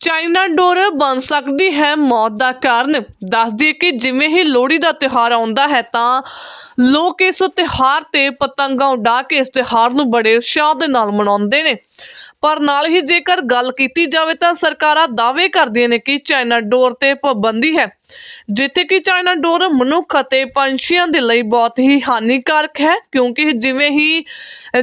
China ਡੋਰ ਬਣ ਸਕਦੀ ਹੈ ਮੌਤ ਦਾ ਕਾਰਨ। ਦੱਸਦੀ ਕਿ ਜਿਵੇਂ ਹੀ ਲੋਹੜੀ ਦਾ ਤਿਉਹਾਰ ਆਉਂਦਾ ਹੈ ਤਾਂ ਲੋਕ ਇਸ ਤਿਉਹਾਰ ਤੇ ਪਤੰਗਾਂ ਉਡਾ ਕੇ ਇਸ ਤਿਉਹਾਰ ਨੂੰ ਬੜੇ ਉਤਸ਼ਾਹ ਦੇ ਨਾਲ ਮਨਾਉਂਦੇ ਨੇ। ਪਰ ਨਾਲ ਹੀ ਜੇਕਰ ਗੱਲ ਕੀਤੀ ਜਾਵੇ ਤਾਂ ਸਰਕਾਰਾਂ ਦਾਅਵੇ ਕਰਦੀਆਂ ਨੇ ਕਿ ਚਾਈਨਾ ਡੋਰ ਤੇ ਪਾਬੰਦੀ ਹੈ, ਜਿੱਥੇ ਕਿ ਚਾਈਨਾ ਡੋਰ ਮਨੁੱਖ ਅਤੇ ਪੰਛੀਆਂ ਦੇ ਲਈ ਬਹੁਤ ਹੀ ਹਾਨੀਕਾਰਕ ਹੈ, ਕਿਉਂਕਿ ਜਿਵੇਂ ਹੀ,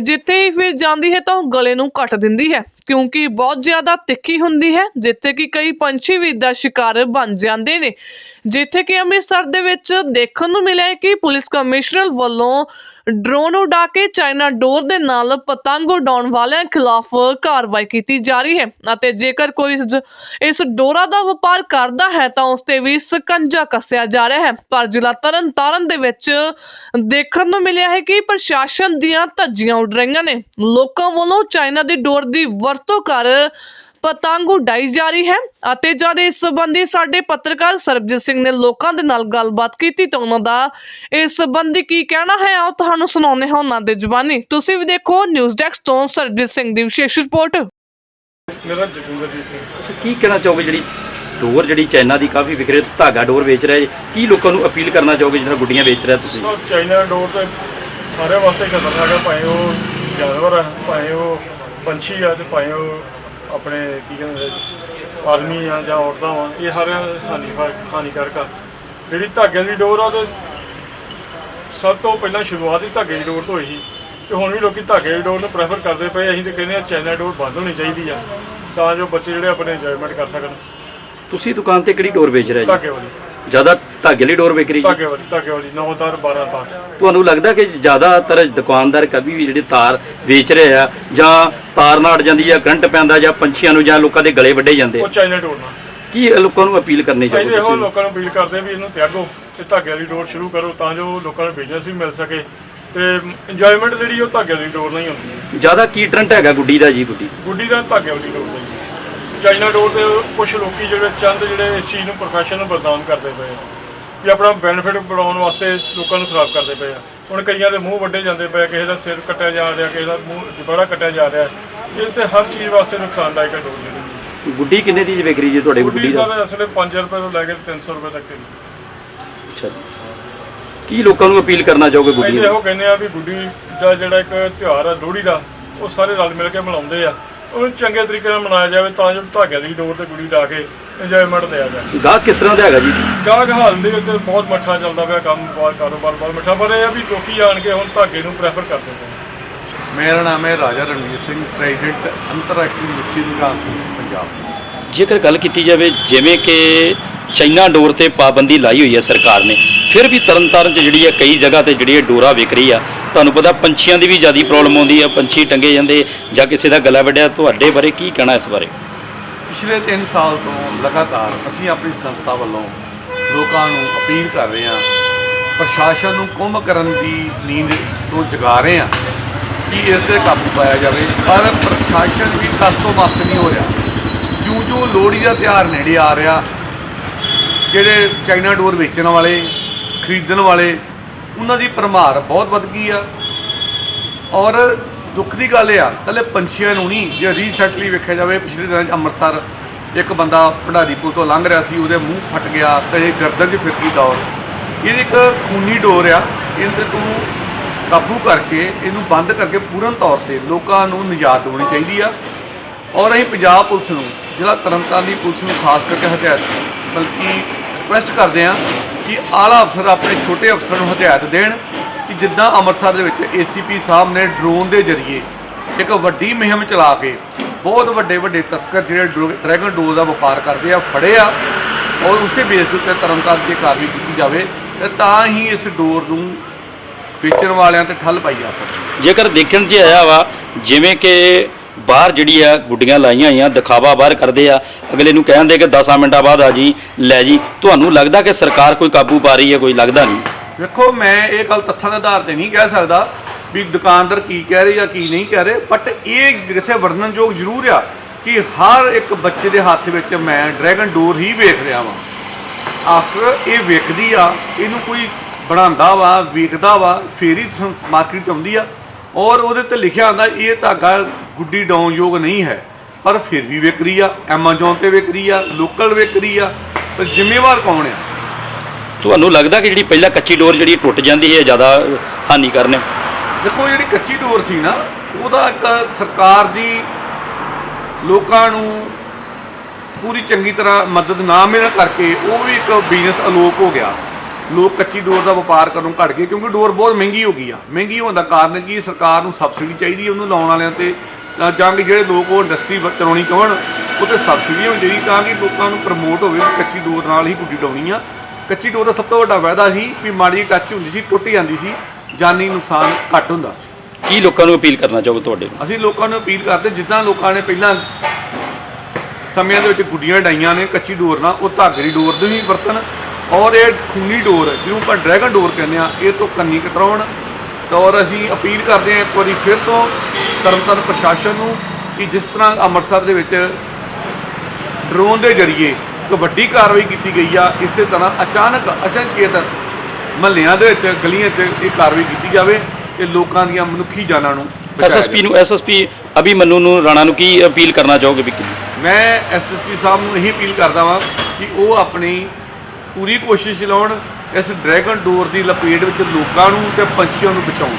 ਜਿੱਥੇ ਹੀ ਫਿਰ ਜਾਂਦੀ ਹੈ ਤਾਂ ਉਹ ਗਲੇ ਨੂੰ ਕੱਟ ਦਿੰਦੀ ਹੈ। ਕਿਉਂਕਿ ਬਹੁਤ ਜ਼ਿਆਦਾ ਤਿੱਖੀ ਹੁੰਦੀ ਹੈ, ਜਿੱਥੇ ਕਿ ਕਈ ਪੰਛੀ ਵੀ ਦਾ ਸ਼ਿਕਾਰ ਬਣ ਜਾਂਦੇ ਨੇ। ਜਿੱਥੇ ਕਿ ਅੰਮ੍ਰਿਤਸਰ ਦੇ ਵਿੱਚ ਦੇਖਣ ਨੂੰ ਮਿਲਿਆ ਹੈ ਕਿ ਪੁਲਿਸ ਕਮਿਸ਼ਨਰ ਵੱਲੋਂ ਡਰੋਨ ਉਡਾ ਕੇ ਚਾਈਨਾ ਡੋਰ ਦੇ ਨਾਲ ਪਤੰਗ ਉਡਾਉਣ ਵਾਲਿਆਂ ਖਿਲਾਫ ਕਾਰਵਾਈ ਕੀਤੀ ਜਾ ਰਹੀ ਹੈ ਅਤੇ ਜੇਕਰ ਕੋਈ ਇਸ ਇਸ ਡੋਰਾ ਦਾ ਵਪਾਰ ਕਰਦਾ ਹੈ ਤਾਂ ਉਸ ਤੇ ਵੀ ਸਕੰਜਾ ਕੱਸਿਆ ਜਾ ਰਿਹਾ ਹੈ। ਪਰ ਜ਼ਿਲ੍ਹਾ ਤਰਨਤਾਰਨ ਦੇ ਵਿੱਚ ਦੇਖਣ ਨੂੰ ਮਿਲਿਆ ਹੈ ਕਿ ਪ੍ਰਸ਼ਾਸਨ ਦੀਆਂ ਧੱਜੀਆਂ ਉੱਡ ਰਹੀਆਂ ਨੇ। ਲੋਕਾਂ ਵੱਲੋਂ ਚਾਈਨਾ ਦੀ ਡੋਰ ਦੀ ਵਰਤੋਂ ਕਰ ਪਤੰਗ ਉਡਾਈ ਜਾ ਰਹੀ ਹੈ ਅਤੇ ਜਦ ਇਸ ਸੰਬੰਧੀ ਸਾਡੇ ਪੱਤਰਕਾਰ ਸਰਬਜੀਤ ਸਿੰਘ ਨੇ ਲੋਕਾਂ ਦੇ ਨਾਲ ਗੱਲਬਾਤ ਕੀਤੀ ਤਾਂ ਉਹਨਾਂ ਦਾ ਇਸ ਸੰਬੰਧੀ ਕੀ ਕਹਿਣਾ ਹੈ ਆਓ ਤੁਹਾਨੂੰ ਸੁਣਾਉਂਦੇ ਹਾਂ ਉਹਨਾਂ ਦੇ ਜ਼ੁਬਾਨੀ। ਤੁਸੀਂ ਵੀ ਦੇਖੋ ਨਿਊਜ਼ ਡੈਸਕ ਤੋਂ ਸਰਬਜੀਤ ਸਿੰਘ ਦੀ ਵਿਸ਼ੇਸ਼ ਰਿਪੋਰਟ। ਮੇਰਾ ਜਗਿੰਦਰਜੀਤ ਸਿੰਘ। ਅੱਛਾ ਕੀ ਕਹਿਣਾ ਚਾਹੋਗੇ ਜਿਹੜੀ ਡੋਰ ਜਿਹੜੀ ਚਾਈਨਾ ਦੀ ਕਾਫੀ ਵਿਕਰੇ ਧਾਗਾ ਡੋਰ ਵੇਚ ਰਿਹਾ ਜੀ ਕੀ ਲੋਕਾਂ ਨੂੰ ਅਪੀਲ ਕਰਨਾ ਚਾਹੋਗੇ ਜਿਹੜਾ ਗੁੱਡੀਆਂ ਵੇਚ ਰਿਹਾ ਤੁਸੀਂ? ਸੋ ਚਾਈਨਾ ਡੋਰ ਤੇ ਸਾਰੇ ਵਾਸਤੇ ਖਤਰਨਾਕ ਹੈ ਭਾਵੇਂ ਉਹ ਜਾਨਵਰ ਹੈ ਭਾਵੇਂ ਉਹ ਪੰਛੀ ਆ ਤੇ ਭਾਵੇਂ ਉਹ ਆਪਣੇ ਕੀ ਕਹਿੰਦੇ ਆਦਮੀ ਆ ਜਾਂ ਔਰਤਾਂ ਆ ਇਹ ਹਰ ਹਾਨੀ ਹਾਨੀਕਾਰਕ ਆ। ਜਿਹੜੀ ਧਾਗੇ ਦੀ ਡੋਰ ਆ ਤੇ ਸਭ ਤੋਂ ਪਹਿਲਾਂ ਸ਼ੁਰੂਆਤ ਹੀ ਧਾਗੇ ਦੀ ਡੋਰ ਤੋਂ ਹੋਈ ਸੀ। ਤੇ ਹੁਣ ਵੀ ਲੋਕੀ ਧਾਗੇ ਦੀ ਡੋਰ ਨੂੰ ਪ੍ਰੈਫਰ ਕਰਦੇ ਪਏ ਅਸੀਂ ਤੇ ਕਹਿੰਦੇ ਆ ਚਾਈਨਾ ਡੋਰ ਬੰਦ ਹੋਣੀ ਚਾਹੀਦੀ ਆ ਤਾਂ ਜੋ ਬੱਚੇ ਜਿਹੜੇ ਆਪਣੇ ਇੰਜੋਇਮੈਂਟ ਕਰ ਸਕਣ। ਤੁਸੀਂ ਦੁਕਾਨ ਤੇ ਕਿਹੜੀ ਡੋਰ ਵੇਚ ਰਿਹਾ ਜੀ? ਧਾਗੇ ਵਾਲੀ। ਜ਼ਿਆਦਾ ਧਾਗੇ ਵਾਲੀ ਡੋਰ ਵੇਚ ਰਹੀ ਜੀ? ਧਾਗੇ ਵਾਲੀ ਧਾਗੇ ਵਾਲੀ 9 ਤਾਰ 12 ਤਾਰ। ਤੁਹਾਨੂੰ ਲੱਗਦਾ ਕਿ ਜ਼ਿਆਦਾਤਰ ਦੁਕਾਨਦਾਰ ਕभी ਵੀ ਜਿਹੜੇ ਤਾਰ ਵੇਚ ਰਹੇ ਆ ਜਾਂ ਤਾਰ ਨਾਲ ਅੜ ਜਾਂਦੀ ਆ ਕਰੰਟ ਪੈਂਦਾ ਜਾਂ ਪੰਛੀਆਂ ਨੂੰ ਜਾਂ ਲੋਕਾਂ ਦੇ ਗਲੇ ਵੱਢੇ ਜਾਂਦੇ ਉਹ ਚਾਈਨਾ ਡੋਰ ਨਾਲ। ਕੀ ਲੋਕਾਂ ਨੂੰ ਅਪੀਲ ਕਰਨੀ ਅਸੀਂ ਚਾਹੋਗੇ ਇਹੋ ਲੋਕਾਂ ਨੂੰ ਅਪੀਲ ਕਰਦੇ ਵੀ ਇਹਨੂੰ ਤਿਆਗੋ ਤੇ ਧਾਗੇ ਵਾਲੀ ਡੋਰ ਸ਼ੁਰੂ ਕਰੋ ਤਾਂ ਜੋ ਲੋਕਾਂ ਨੂੰ ਬਿਜ਼ਨਸ ਵੀ ਮਿਲ ਸਕੇ ਤੇ ਇੰਜੋਇਮੈਂਟ ਜਿਹੜੀ ਉਹ ਧਾਗੇ ਵਾਲੀ ਡੋਰ ਨਾਲ ਹੀ ਹੁੰਦੀ ਹੈ। ਜ਼ਿਆਦਾ ਕੀ ਟਰੰਟ ਹੈਗਾ ਗੁੱਡੀ ਦਾ ਜੀ ਗੁੱਡੀ? ਗੁੱਡੀ ਦਾ ਧਾਗੇ ਵਾਲੀ ਡੋਰ ਦਾ ਹੀ ਚਾਈਨਾ ਡੋਰ ਤੇ ਕੁਝ ਲੋਕੀ ਜਿਹੜੇ ਚੰਦ ਜਿਹੜੇ ਇਸ ਚੀਜ਼ ਨੂੰ ਪ੍ਰੋਫੈਸ਼ਨ ਨੂੰ ਕਰਦੇ ਪਏ ਆ ਵੀ ਆਪਣਾ ਬੈਨੀਫਿਟ ਬਣਾਉਣ ਵਾਸਤੇ ਲੋਕਾਂ ਨੂੰ ਖਰਾਬ ਕਰਦੇ ਪਏ ਆ। ਹੁਣ ਕਈਆਂ ਦੇ ਮੂੰਹ ਵੱਡੇ ਜਾਂਦੇ ਪਏ ਕਿਸੇ ਦਾ ਸਿਰ ਕੱਟਿਆ ਜਾ ਰਿਹਾ ਕਿਸੇ ਦਾ ਮੂੰਹ ਬੜਾ ਕੱਟਿਆ ਜਾ ਰਿਹਾ। ਇਹ ਤੇ ਹਰ ਚੀਜ਼ ਵਾਸਤੇ ਨੁਕਸਾਨਦਾਇਕ ਹੈ ਡੋਰ ਜਿਹੜੀ। ਗੁੱਡੀ ਕਿੰਨੇ ਦੀ ਵਿਕ ਰਹੀ ਜੀ ਤੁਹਾਡੇ ਗੁੱਡੀ ਦਾ? ਸਾਰੇ ਅਸਲੇ 5 ਰੁਪਏ ਤੋਂ ਲੈ ਕੇ 300 ਰੁਪਏ ਤੱਕ ਦੀ ਅੱਛਾ। ਕੀ ਲੋਕਾਂ ਨੂੰ ਅਪੀਲ ਕਰਨਾ ਚਾਹੋਗੇ ਅਸੀਂ ਗੁੱਡੀ ਤਾਂ ਇਹੋ ਕਹਿੰਦੇ ਆ ਵੀ ਗੁੱਡੀ ਦਾ ਜਿਹੜਾ ਇੱਕ ਤਿਉਹਾਰ ਆ ਲੋਹੜੀ ਦਾ ਉਹ ਸਾਰੇ ਰਲ ਮਿਲ ਕੇ ਮਨਾਉਂਦੇ ਆ। ਉਹਨੂੰ ਚੰਗੇ ਤਰੀਕੇ ਨਾਲ ਮਨਾਇਆ ਜਾਵੇ ਤਾਂ ਜੋ ਧਾਗੇ ਦੀ ਡੋਰ ਤੇ ਗੁੱਡੀ ਲਾ ਕੇ ਇੰਜੋਇਮੈਂਟ ਦਿਆ ਜਾਵੇ। ਗਾਹਕ ਕਿਸ ਤਰ੍ਹਾਂ ਦਾ ਹੈਗਾ ਜੀ? ਗਾਹਕ ਹਾਲ ਦੇ ਵਿੱਚ ਬਹੁਤ ਮੱਠਾ ਚੱਲਦਾ ਪਿਆ ਕੰਮ ਬਹੁਤ ਕਾਰੋਬਾਰ ਬਹੁਤ ਮੱਠਾ ਪਰ ਇਹ ਆ ਵੀ ਲੋਕੀ ਆਣ ਕੇ ਹੁਣ ਧਾਗੇ ਨੂੰ ਪ੍ਰੈਫਰ ਕਰਦੇ ਪਏ ਮੇਰਾ ਨਾਮ ਹੈ ਰਾਜਾ ਰਣਵੀਰ ਸਿੰਘ ਪ੍ਰੈਜ਼ੀਡੈਂਟ ਅੰਤਰਰਾਸ਼ਟਰੀ ਮੁਕਤੀ ਵਿਕਾਸ ਪੰਜਾਬ। ਜੇਕਰ ਗੱਲ ਕੀਤੀ ਜਾਵੇ ਜਿਵੇਂ ਕਿ ਚਾਈਨਾ ਡੋਰ ਤੇ ਪਾਬੰਦੀ ਲਾਈ ਹੋਈ ਹੈ ਸਰਕਾਰ ਨੇ ਫਿਰ ਵੀ ਤਰਨਤਾਰਨ 'ਚ ਜਿਹੜੀ ਹੈ ਕਈ ਜਗ੍ਹਾ ਤੇ ਜਿਹੜੀ ਹੈ ਡੋਰਾ ਵਿਕ ਰਹੀ ਆ। ਤੁਹਾਨੂੰ ਪਤਾ ਪੰਛੀਆਂ ਦੀ ਵੀ ਜ਼ਿਆਦੀ ਪ੍ਰੋਬਲਮ ਆਉਂਦੀ ਆ, ਪੰਛੀ ਟੰਗੇ ਜਾਂਦੇ, ਜਾਂ ਕਿਸੇ ਦਾ ਗਲਾ ਵੱਢਿਆ, ਤੁਹਾਡੇ ਬਾਰੇ ਕੀ ਕਹਿਣਾ ਇਸ ਬਾਰੇ? ਪਿਛਲੇ 3 ਸਾਲ ਤੋਂ ਲਗਾਤਾਰ ਅਸੀਂ ਆਪਣੀ ਸੰਸਥਾ ਵੱਲੋਂ ਲੋਕਾਂ ਨੂੰ ਅਪੀਲ ਕਰ ਰਹੇ ਹਾਂ, ਪ੍ਰਸ਼ਾਸਨ ਨੂੰ ਕੁੰਭ ਕਰਨ ਦੀ ਨੀਂਦ ਤੋਂ ਜਗਾ ਰਹੇ ਹਾਂ ਕਿ ਇਸ ਤੇ ਕਾਬੂ ਪਾਇਆ ਜਾਵੇ, ਪਰ ਪ੍ਰਸ਼ਾਸਨ ਵੀ ਤਸ ਤੋਂ ਮਸਤ ਨਹੀਂ ਹੋ ਰਿਹਾ। ਜਿਉਂ ਜਿਉਂ ਲੋਹੜੀ ਦਾ ਤਿਉਹਾਰ ਨੇੜੇ ਆ ਰਿਹਾ, ਜਿਹੜੇ ਚਾਈਨਾ ਡੋਰ ਵੇਚਣ ਵਾਲੇ, ਖਰੀਦਣ ਵਾਲੇ ਉਹਨਾਂ ਦੀ ਭਰਮਾਰ ਬਹੁਤ ਵੱਧ ਗਈ ਆ। ਔਰ ਦੁੱਖ ਦੀ ਗੱਲ ਇਹ ਆ ਕੱਲੇ ਪੰਛੀਆਂ ਨੂੰ ਨਹੀਂ, ਜੇ ਰੀਸੈਂਟਲੀ ਵੇਖਿਆ ਜਾਵੇ, ਪਿਛਲੇ ਦਿਨਾਂ 'ਚ ਅੰਮ੍ਰਿਤਸਰ ਇੱਕ ਬੰਦਾ ਭੰਡਾਰੀ ਪੁਲ ਤੋਂ ਲੰਘ ਰਿਹਾ ਸੀ, ਉਹਦੇ ਮੂੰਹ ਫਟ ਗਿਆ ਤੇ ਗਰਦਨ 'ਚ ਫਿਰਕੀ ਦੌਰ ਇਹ ਇੱਕ ਖੂਨੀ ਡੋਰ ਆ, ਇਹਦੇ ਤੋਂ ਕਾਬੂ ਕਰਕੇ ਇਹਨੂੰ ਬੰਦ ਕਰਕੇ ਪੂਰਨ ਤੌਰ ਤੇ ਲੋਕਾਂ ਨੂੰ ਨਿਜਾਤ ਦੇਣੀ ਚਾਹੀਦੀ ਆ। ਔਰ ਅਸੀਂ ਪੰਜਾਬ ਪੁਲਿਸ ਨੂੰ, ਜ਼ਿਲ੍ਹਾ ਤਰਨਤਾਰਨ ਦੀ ਪੁਲਿਸ ਨੂੰ ਖਾਸ ਕਰਕੇ ਹਦਾਇਤ, ਬਲਕਿ ਰਿਕੁਐਸਟ ਕਰਦੇ ਹਾਂ ਕਿ ਆਲਾ ਅਫਸਰ ਆਪਣੇ ਛੋਟੇ ਅਫਸਰਾਂ ਨੂੰ ਹਦਾਇਤ ਦੇਣ ਕਿ ਜਿੱਦਾਂ ਅੰਮ੍ਰਿਤਸਰ ਦੇ ਵਿੱਚ ਏਸੀਪੀ ਸਾਹਿਬ ਨੇ ਡਰੋਨ ਦੇ ਜ਼ਰੀਏ ਇੱਕ ਵੱਡੀ ਮੁਹਿੰਮ ਚਲਾ ਕੇ ਬਹੁਤ ਵੱਡੇ ਵੱਡੇ ਤਸਕਰ ਜਿਹੜੇ ਡਰੋ- ਡਰੈਗਨ ਡੋਰ ਦਾ ਵਪਾਰ ਕਰਦੇ ਆ, ਫੜੇ ਆ, ਔਰ ਉਸੇ ਬੇਸ ਦੇ ਉੱਤੇ ਤਰਨਤਾਰਨ 'ਚ ਕਾਰਵਾਈ ਕੀਤੀ ਜਾਵੇ ਤੇ ਤਾਂ ਹੀ ਇਸ ਡੋਰ ਨੂੰ ਵੇਚਣ ਵਾਲਿਆਂ ਤੇ ਠੱਲ ਪਾਈ ਜਾ ਸਕਦੀ ਜੇਕਰ ਦੇਖਣ 'ਚ ਆਇਆ ਵਾ, ਜਿਵੇਂ ਕਿ ਬਾਹਰ ਜਿਹੜੀ ਆ ਗੁੱਡੀਆਂ ਲਾਈਆਂ ਹੋਈਆਂ, ਦਿਖਾਵਾ ਬਾਹਰ ਕਰਦੇ ਆ। ਅਗਲੇ ਨੂੰ ਕਹਿੰਦੇ ਕਿ 10 ਮਿੰਟਾਂ ਬਾਅਦ ਆ ਜੀ, ਲੈ ਜੀ। ਤੁਹਾਨੂੰ ਲੱਗਦਾ ਕਿ ਸਰਕਾਰ ਕੋਈ ਕਾਬੂ ਪਾ ਰਹੀ ਹੈ, ਕੋਈ ਲੱਗਦਾ ਨਹੀਂ? ਵੇਖੋ, ਮੈਂ ਇਹ ਗੱਲ ਤੱਥਾਂ ਦੇ ਆਧਾਰ ਤੇ ਨਹੀਂ ਕਹਿ ਸਕਦਾ ਵੀ ਦੁਕਾਨਦਾਰ ਕੀ ਕਹਿ ਰਹੇ ਜਾਂ ਕੀ ਨਹੀਂ ਕਹਿ ਰਹੇ ਬਟ ਇਹ ਜਿੱਥੇ ਵਰਣਨਯੋਗ ਜ਼ਰੂਰ ਆ ਕਿ ਹਰ ਇੱਕ ਬੱਚੇ ਦੇ ਹੱਥ ਵਿੱਚ ਮੈਂ ਡਰੈਗਨ ਡੋਰ ਹੀ ਵੇਖ ਰਿਹਾ ਵਾਂ। ਆਖਰ ਇਹ ਵੇਖਦੀ ਆ, ਇਹਨੂੰ ਕੋਈ ਬਣਾਉਂਦਾ ਵਾ, ਵੇਖਦਾ ਵਾ, ਫੇਰ ਹੀ ਮਾਰਕੀਟ ਚ ਆਉਂਦੀ ਆ। ਔਰ ਉਹਦੇ ਤੇ ਲਿਖਿਆ ਹੁੰਦਾ ਇਹ ਧਾਗਾ ਗੁੱਡੀ ਡਾਉਣ ਯੋਗ ਨਹੀਂ ਹੈ। ਪਰ ਫਿਰ ਵੀ ਵਿਕ ਰਹੀ ਆ Amazon ਤੇ ਵਿਕ ਰਹੀ ਆ ਲੋਕਲ ਵਿਕ ਰਹੀ ਆ ਪਰ ਜ਼ਿੰਮੇਵਾਰ ਕੌਣ ਆ? ਤੁਹਾਨੂੰ ਲੱਗਦਾ ਕਿ ਜਿਹੜੀ ਪਹਿਲਾਂ ਕੱਚੀ ਡੋਰ ਜਿਹੜੀ ਟੁੱਟ ਜਾਂਦੀ ਹੈ ਜ਼ਿਆਦਾ ਹਾਨੀਕਾਰਨ ਹੈ? ਦੇਖੋ ਜਿਹੜੀ ਕੱਚੀ ਡੋਰ ਸੀ ਨਾ ਉਹਦਾ ਇੱਕ ਸਰਕਾਰ ਦੀ ਲੋਕਾਂ ਨੂੰ ਪੂਰੀ ਚੰਗੀ ਤਰ੍ਹਾਂ ਮਦਦ ਨਾ ਮਿਲਣ ਕਰਕੇ ਉਹ ਵੀ ਇੱਕ ਬਿਜ਼ਨਸ ਅਲੋਪ ਹੋ ਗਿਆ। ਲੋਕ ਕੱਚੀ ਡੋਰ ਦਾ ਵਪਾਰ ਕਰਨੋਂ ਘਟ ਗਏ ਕਿਉਂਕਿ ਡੋਰ ਬਹੁਤ ਮਹਿੰਗੀ ਹੋ ਗਈ ਆ। ਮਹਿੰਗੀ ਹੋਣ ਦਾ ਕਾਰਨ ਕੀ? ਸਰਕਾਰ ਨੂੰ ਸਬਸਿਡੀ ਚਾਹੀਦੀ ਹੈ ਉਹਨੂੰ ਲਾਉਣ ਵਾਲਿਆਂ ਤੇ। ਜਾਂ ਕਿ ਜਿਹੜੇ ਲੋਕ ਉਹ ਇੰਡਸਟਰੀ ਚਲਾਉਣੀ ਚਾਹਣ ਉਹ ਤੇ ਸਬਸਿਡੀ ਹੋਣੀ ਚਾਹੀਦੀ ਤਾਂ ਕਿ ਲੋਕਾਂ ਨੂੰ ਪ੍ਰਮੋਟ ਹੋਵੇ ਕੱਚੀ ਡੋਰ ਨਾਲ ਹੀ ਗੁੱਡੀ ਡਾਉਣੀ ਆ। ਕੱਚੀ ਡੋਰ ਦਾ ਸਭ ਤੋਂ ਵੱਡਾ ਫਾਇਦਾ ਸੀ ਵੀ ਮਾੜੀ ਟੱਚ ਹੁੰਦੀ ਸੀ ਟੁੱਟ ਜਾਂਦੀ ਸੀ ਜਾਨੀ ਨੁਕਸਾਨ ਘੱਟ ਹੁੰਦਾ ਸੀ। ਕੀ ਲੋਕਾਂ ਨੂੰ ਅਪੀਲ ਕਰਨਾ ਚਾਹੋਗੇ ਤੁਹਾਡੇ ਅਸੀਂ ਲੋਕਾਂ ਨੂੰ ਅਪੀਲ ਕਰਦੇ ਜਿੱਦਾਂ ਲੋਕਾਂ ਨੇ ਪਹਿਲਾਂ ਸਮਿਆਂ ਦੇ ਵਿੱਚ ਗੁੱਡੀਆਂ ਡਾਈਆਂ ਨੇ ਕੱਚੀ ਡੋਰ ਨਾਲ ਉਹ ਧਾਗੇ ਦੀ ਡੋਰ ਦੇ ਵੀ ਵਰਤਣ ਔਰ ਇਹ ਖੂਨੀ ਡੋਰ ਜਿਹਨੂੰ ਆਪਾਂ ਡਰੈਗਨ ਡੋਰ ਕਹਿੰਦੇ ਆ ਇਹ ਤੋਂ ਕੰਨੀ ਕਤਰਾਉਣ ਔਰ ਅਸੀਂ ਅਪੀਲ ਕਰਦੇ ਹਾਂ ਇੱਕ ਵਾਰੀ ਫਿਰ ਤੋਂ ਤਰਨਤਾਰਨ ਪ੍ਰਸ਼ਾਸਨ ਨੂੰ ਕਿ ਜਿਸ ਤਰ੍ਹਾਂ ਅੰਮ੍ਰਿਤਸਰ ਦੇ ਵਿੱਚ ਡਰੋਨ ਦੇ ਜ਼ਰੀਏ ਇੱਕ ਵੱਡੀ ਕਾਰਵਾਈ ਕੀਤੀ ਗਈ ਆ ਇਸੇ ਤਰ੍ਹਾਂ ਅਚਾਨਕ ਅਚਨਚੇਤ ਮਹੱਲਿਆਂ ਦੇ ਵਿੱਚ ਗਲੀਆਂ 'ਚ ਇਹ ਕਾਰਵਾਈ ਕੀਤੀ ਜਾਵੇ ਤੇ ਲੋਕਾਂ ਦੀਆਂ ਮਨੁੱਖੀ ਜਾਨਾਂ ਨੂੰ ਐਸਐਸਪੀ। ਨੂੰ ਐਸਐਸਪੀ ਅਭੀ ਮੰਨੂ ਨੂੰ ਰਾਣਾ ਨੂੰ ਕੀ ਅਪੀਲ ਕਰਨਾ ਚਾਹੋਗੇ ਵੀ ਮੈਂ ਐਸਐਸਪੀ ਸਾਹਿਬ ਨੂੰ ਇਹੀ ਅਪੀਲ ਕਰਦਾ ਵਾਂ ਕਿ ਉਹ ਆਪਣੀ ਪੂਰੀ ਕੋਸ਼ਿਸ਼ ਲਾਉਣ ਇਸ ਡਰੈਗਨ ਡੋਰ ਦੀ ਲਪੇਟ ਵਿੱਚ ਲੋਕਾਂ ਨੂੰ ਤੇ ਪੰਛੀਆਂ ਨੂੰ ਬਚਾਉਣ।